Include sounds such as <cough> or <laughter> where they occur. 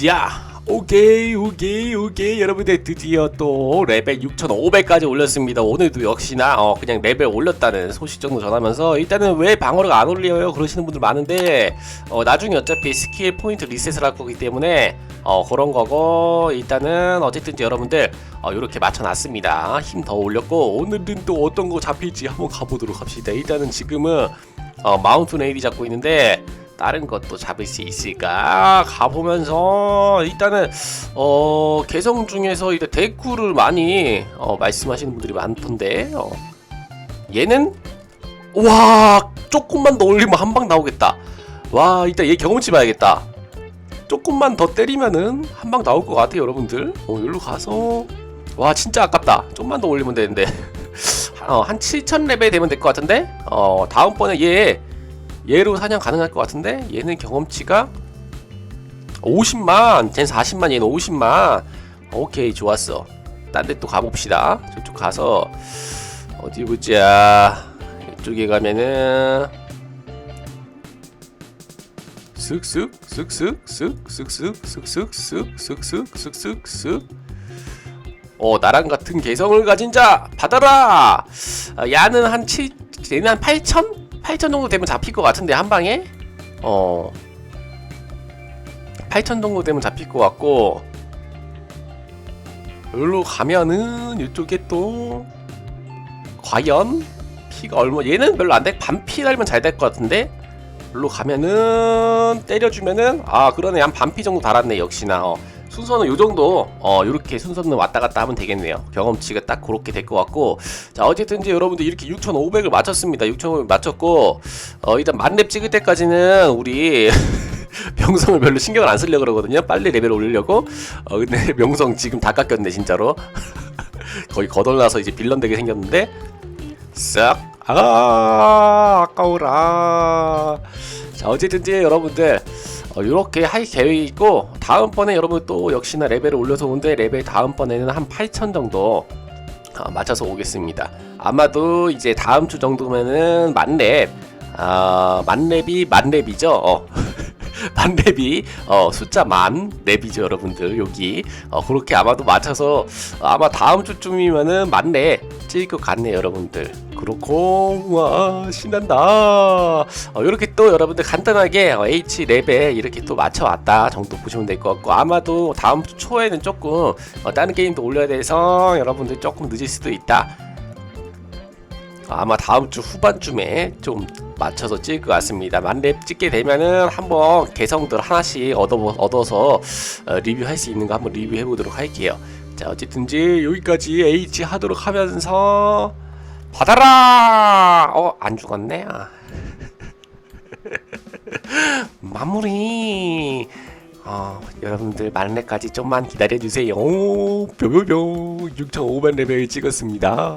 자 오케이 오케이 오케이. 여러분들 드디어 또 레벨 6500까지 올렸습니다. 오늘도 역시나 어 그냥 레벨 올렸다는 소식 정도 전하면서 일단은 왜 방어력 안 올려요? 그러시는 분들 많은데 어 나중에 어차피 스킬 포인트 리셋을 할 거기 때문에 어 그런 거고 일단은 어쨌든 여러분들 어 요렇게 맞춰놨습니다. 힘 더 올렸고 오늘은 또 어떤 거 잡힐지 한번 가보도록 합시다. 일단은 지금은 어 마운트 네일이 잡고 있는데 다른 것도 잡을 수 있을까? 가보면서 일단은 어 개성 중에서 이제 데쿠를 많이 어 말씀하시는 분들이 많던데 어. 얘는? 와 조금만 더 올리면 한 방 나오겠다. 와 일단 얘 경험치 봐야겠다. 조금만 더 때리면은 한 방 나올 것 같아요 여러분들. 어 여기로 가서. 와 진짜 아깝다. 좀만 더 올리면 되는데. <laughs> 어, 한 7000레벨 되면 될 것 같은데? 어 다음번에 얘 얘로 사냥 가능할 것 같은데 얘는 경험치가 50만 쟤는 40만 얘는 50만 오케이 좋았어 딴 데 또 가봅시다 저쪽 가서 어디 보자 이쪽에 가면은 쓱쓱 쓱쓱 쓱쓱 쓱쓱 쓱쓱 쓱쓱 쓱쓱 어 나랑 같은 개성을 가진 자 받아라 아, 야는 한 7, 얘는 한 8천? 8천 정도 되면 잡힐 것 같은데 한 방에? 어. 8천 정도 되면 잡힐 것 같고 여기로 가면은 이쪽에 또 과연 피가 얼마 얘는 별로 안돼 반피 달면 잘 될 것 같은데? 여기로 가면은 때려주면은 아 그러네. 한 반피 정도 달았네 역시나. 어. 순서는 요 정도. 어 요렇게 순서는 왔다 갔다 하면 되겠네요. 경험치가 딱 그렇게 될 것 같고. 자 어쨌든 이제 여러분들 이렇게 6,500을 맞췄습니다. 6,500 맞췄고 어 일단 만렙 찍을 때까지는 우리 <laughs> 명성을 별로 신경을 안 쓰려고 그러거든요. 빨리 레벨 올리려고. 어 근데 <laughs> 명성 지금 다 깎였네 진짜로. <laughs> 거의 거덜나서 이제 빌런 되게 생겼는데. 싹. 아, 아까워라. 자, 어쨌든지 여러분들 어, 이렇게 할 계획이 있고 다음번에 여러분 또 역시나 레벨을 올려서 오는데 레벨 다음번에는 한 8천 정도 어, 맞춰서 오겠습니다. 아마도 이제 다음 주 정도면은 만렙 아 만렙이 만렙이죠. 어. <laughs> 만렙이 어, 숫자 만 랩이죠 여러분들 여기 어, 그렇게 아마도 맞춰서 아마 다음 주쯤이면은 만렙 찍을 것 같네요 여러분들 그렇고. 와 신난다. 어, 이렇게 또 여러분들 간단하게 어, H 랩에 이렇게 또 맞춰왔다. 정도 보시면 될 것 같고. 아마도 다음 주 초에는 조금 어, 다른 게임도 올려야 돼서 여러분들 조금 늦을 수도 있다. 아마 다음 주 후반쯤에 좀 맞춰서 찍을 것 같습니다. 만렙 찍게 되면은 한번 개성들 하나씩 얻어, 얻어서 어, 리뷰할 수 있는 거 한번 리뷰해 보도록 할게요. 자, 어쨌든지 여기까지 H 하도록 하면서 받아라! 어, 안 죽었네. 아. <laughs> 마무리. 어, 여러분들 만렙까지 좀만 기다려 주세요. 뾰뾰뾰 6,500 레벨 찍었습니다.